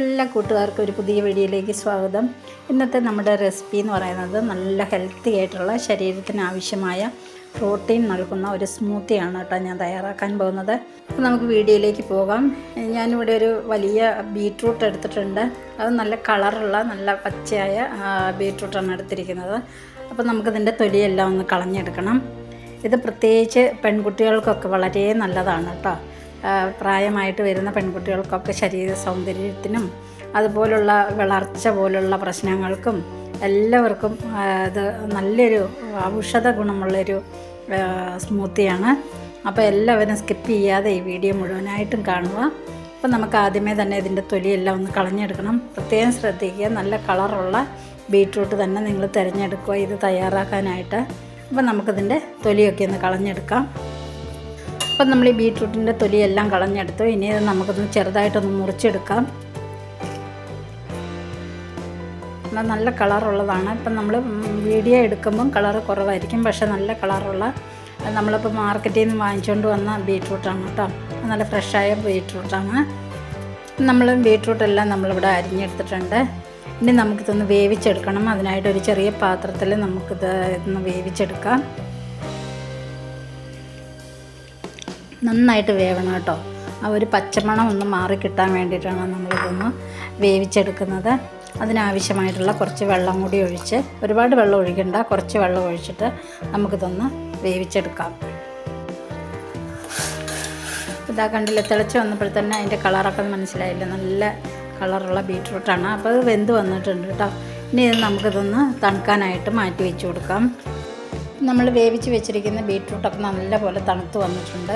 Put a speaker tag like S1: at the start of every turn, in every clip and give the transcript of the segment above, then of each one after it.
S1: എല്ലാ കൂട്ടുകാർക്കും ഒരു പുതിയ വീഡിയോയിലേക്ക് സ്വാഗതം. ഇന്നത്തെ നമ്മുടെ റെസിപ്പി എന്ന് പറയുന്നത് നല്ല ഹെൽത്തി ആയിട്ടുള്ള ശരീരത്തിന് ആവശ്യമായ പ്രോട്ടീൻ നൽകുന്ന ഒരു സ്മൂത്തിയാണ് കേട്ടോ ഞാൻ തയ്യാറാക്കാൻ പോകുന്നത്. അപ്പോൾ നമുക്ക് വീഡിയോയിലേക്ക് പോകാം. ഞാനിവിടെ ഒരു വലിയ ബീട്രൂട്ട് എടുത്തിട്ടുണ്ട്. അത് നല്ല കളറുള്ള നല്ല പച്ചയായ ബീട്രൂട്ടാണ് എടുത്തിരിക്കുന്നത്. അപ്പോൾ നമുക്കിതിന്റെ തൊലിയെല്ലാം ഒന്ന് കളഞ്ഞെടുക്കണം. ഇത് പ്രത്യേകിച്ച് പെൺകുട്ടികൾക്കൊക്കെ വളരെ നല്ലതാണ് കേട്ടോ. പ്രായമായിട്ട് വരുന്ന പെൺകുട്ടികൾക്കൊക്കെ ശരീര സൗന്ദര്യത്തിനും അതുപോലുള്ള വളർച്ച പോലുള്ള പ്രശ്നങ്ങൾക്കും എല്ലാവർക്കും ഇത് നല്ലൊരു ഔഷധ ഗുണമുള്ളൊരു സ്മൂത്തിയാണ്. അപ്പോൾ എല്ലാവരും സ്കിപ്പ് ചെയ്യാതെ ഈ വീഡിയോ മുഴുവനായിട്ടും കാണുക. അപ്പോൾ നമുക്ക് ആദ്യമേ തന്നെ ഇതിന്റെ തൊലിയെല്ലാം ഒന്ന് കളഞ്ഞെടുക്കണം. പ്രത്യേകം ശ്രദ്ധിക്കുക. നല്ല കളറുള്ള ബീട്രൂട്ട് തന്നെ നിങ്ങൾ തിരഞ്ഞെടുക്കുക. ഇത് തയ്യാറാക്കാനായിട്ട്. അപ്പോൾ നമുക്കിതിന്റെ തൊലിയൊക്കെ ഒന്ന് കളഞ്ഞെടുക്കാം. അപ്പം നമ്മൾ ഈ ബീട്രൂട്ടിന്റെ തൊലിയെല്ലാം കളഞ്ഞെടുത്തു. ഇനി ഇത് നമുക്കൊന്ന് ചെറുതായിട്ടൊന്ന് മുറിച്ചെടുക്കാം. എന്നാൽ നല്ല കളറുള്ളതാണ്. ഇപ്പം നമ്മൾ വീഡിയോ എടുക്കുമ്പം കളർ കുറവായിരിക്കും. പക്ഷേ നല്ല കളറുള്ള നമ്മളിപ്പോൾ മാർക്കറ്റിൽ നിന്ന് വാങ്ങിച്ചുകൊണ്ട് വന്ന ബീട്രൂട്ടാണ് കേട്ടോ. നല്ല ഫ്രഷായ ബീട്രൂട്ടാണ്. നമ്മൾ ബീട്രൂട്ടെല്ലാം നമ്മളിവിടെ അരിഞ്ഞെടുത്തിട്ടുണ്ട്. ഇനി നമുക്കിതൊന്ന് വേവിച്ചെടുക്കണം. അതിനായിട്ട് ഒരു ചെറിയ പാത്രത്തിൽ നമുക്കിത് ഇതൊന്ന് വേവിച്ചെടുക്കാം. നന്നായിട്ട് വേവണം കേട്ടോ. ആ ഒരു പച്ചമണം ഒന്ന് മാറി കിട്ടാൻ വേണ്ടിയിട്ടാണ് നമ്മളിതൊന്ന് വേവിച്ചെടുക്കുന്നത്. അതിനാവശ്യമായിട്ടുള്ള കുറച്ച് വെള്ളം കൂടി ഒഴിച്ച് ഒരുപാട് വെള്ളം ഒഴിക്കണ്ട കുറച്ച് വെള്ളം ഒഴിച്ചിട്ട് നമുക്കിതൊന്ന് വേവിച്ചെടുക്കാം. ഇതാ കണ്ടില്ല തിളച്ച് വന്നപ്പോൾ തന്നെ അതിന്റെ കളറൊക്കെ മനസ്സിലായില്ല? നല്ല കളറുള്ള ബീട്രൂട്ടാണ്. അപ്പോൾ അത് വെന്ത് വന്നിട്ടുണ്ട് കേട്ടോ. ഇനി ഇത് നമുക്കിതൊന്ന് തണുക്കാനായിട്ട് മാറ്റി വെച്ച് കൊടുക്കാം. നമ്മൾ വേവിച്ച് വെച്ചിരിക്കുന്ന ബീട്രൂട്ടൊക്കെ നല്ലപോലെ തണുത്ത് വന്നിട്ടുണ്ട്.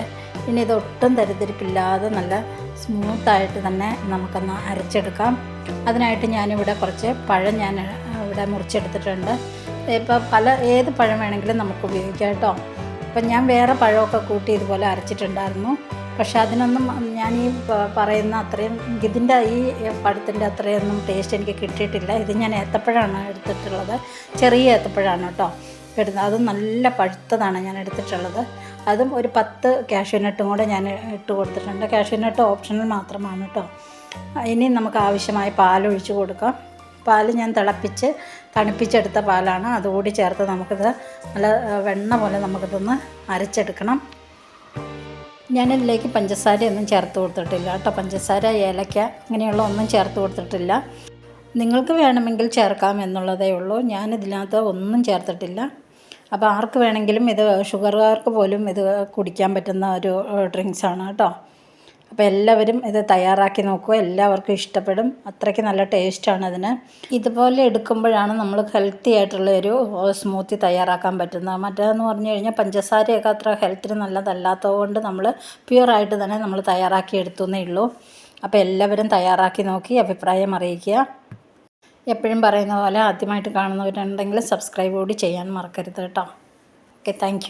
S1: ഇനി ഇത് ഒട്ടും തരിതിരിപ്പില്ലാതെ നല്ല സ്മൂത്തായിട്ട് തന്നെ നമുക്കൊന്ന് അരച്ചെടുക്കാം. അതിനായിട്ട് ഞാനിവിടെ കുറച്ച് പഴം ഞാൻ ഇവിടെ മുറിച്ചെടുത്തിട്ടുണ്ട്. ഇപ്പോൾ പല ഏത് പഴം വേണമെങ്കിലും നമുക്ക് ഉപയോഗിക്കാം കേട്ടോ. അപ്പം ഞാൻ വേറെ പഴമൊക്കെ കൂട്ടി ഇതുപോലെ അരച്ചിട്ടുണ്ടായിരുന്നു. പക്ഷെ അതിനൊന്നും ഞാൻ ഈ പറയുന്ന അത്രയും ഇതിന്റെ ഈ പഴത്തിന്റെ അത്രയൊന്നും ടേസ്റ്റ് എനിക്ക് കിട്ടിയിട്ടില്ല. ഇത് ഞാൻ ഏത്തപ്പഴമാണ് എടുത്തിട്ടുള്ളത്. ചെറിയ ഏത്തപ്പഴമാണ് കേട്ടോ. എടുത്തത് അതും നല്ല പഴുത്തതാണ് ഞാൻ എടുത്തിട്ടുള്ളത്. അതും ഒരു പത്ത് കാഷ്യൂനട്ടും കൂടെ ഞാൻ ഇട്ട് കൊടുത്തിട്ടുണ്ട്. കാഷ്യൂനട്ട് ഓപ്ഷണൽ മാത്രമാണ് കേട്ടോ ഇനി നമുക്ക് ആവശ്യമായ പാലൊഴിച്ച് കൊടുക്കാം. പാൽ ഞാൻ തിളപ്പിച്ച് തണുപ്പിച്ചെടുത്ത പാലാണ്. അതുകൂടി ചേർത്ത് നമുക്കിത് നല്ല വെണ്ണ പോലെ നമുക്കിതൊന്ന് അരച്ചെടുക്കണം. ഞാൻ ഞാനിതിലേക്ക് പഞ്ചസാരയൊന്നും ചേർത്ത് കൊടുത്തിട്ടില്ല കേട്ടോ പഞ്ചസാര ഏലക്ക അങ്ങനെയുള്ള ഒന്നും ചേർത്ത് കൊടുത്തിട്ടില്ല. നിങ്ങൾക്ക് വേണമെങ്കിൽ ചേർക്കാം എന്നുള്ളതേ ഉള്ളൂ. ഞാനിതിനകത്ത് ഒന്നും ചേർത്തിട്ടില്ല. അപ്പോൾ ആർക്ക് വേണമെങ്കിലും ഇത് ഷുഗറുകാർക്ക് പോലും ഇത് കുടിക്കാൻ പറ്റുന്ന ഒരു ഡ്രിങ്ക്സ് ആണ് കേട്ടോ. അപ്പോൾ എല്ലാവരും ഇത് തയ്യാറാക്കി നോക്കുക. എല്ലാവർക്കും ഇഷ്ടപ്പെടും. അത്രയ്ക്ക് നല്ല ടേസ്റ്റാണ് അതിന്. ഇതുപോലെ എടുക്കുമ്പോഴാണ് നമ്മൾ ഹെൽത്തി ആയിട്ടുള്ള ഒരു സ്മൂത്തി തയ്യാറാക്കാൻ പറ്റുന്നത്. മറ്റേതെന്ന് പറഞ്ഞു കഴിഞ്ഞാൽ പഞ്ചസാരയൊക്കെ അത്ര ഹെൽത്തിന് നല്ലതല്ലാത്തത് കൊണ്ട് നമ്മൾ പ്യുവറായിട്ട് തന്നെ നമ്മൾ തയ്യാറാക്കി എടുത്തുന്നേ ഉള്ളൂ. അപ്പോൾ എല്ലാവരും തയ്യാറാക്കി നോക്കി അഭിപ്രായം അറിയിക്കുക. എപ്പോഴും പറയുന്ന പോലെ ആദ്യമായിട്ട് കാണുന്നവരുണ്ടെങ്കിൽ സബ്സ്ക്രൈബ് കൂടി ചെയ്യാൻ മറക്കരുത് കേട്ടോ. Okay thank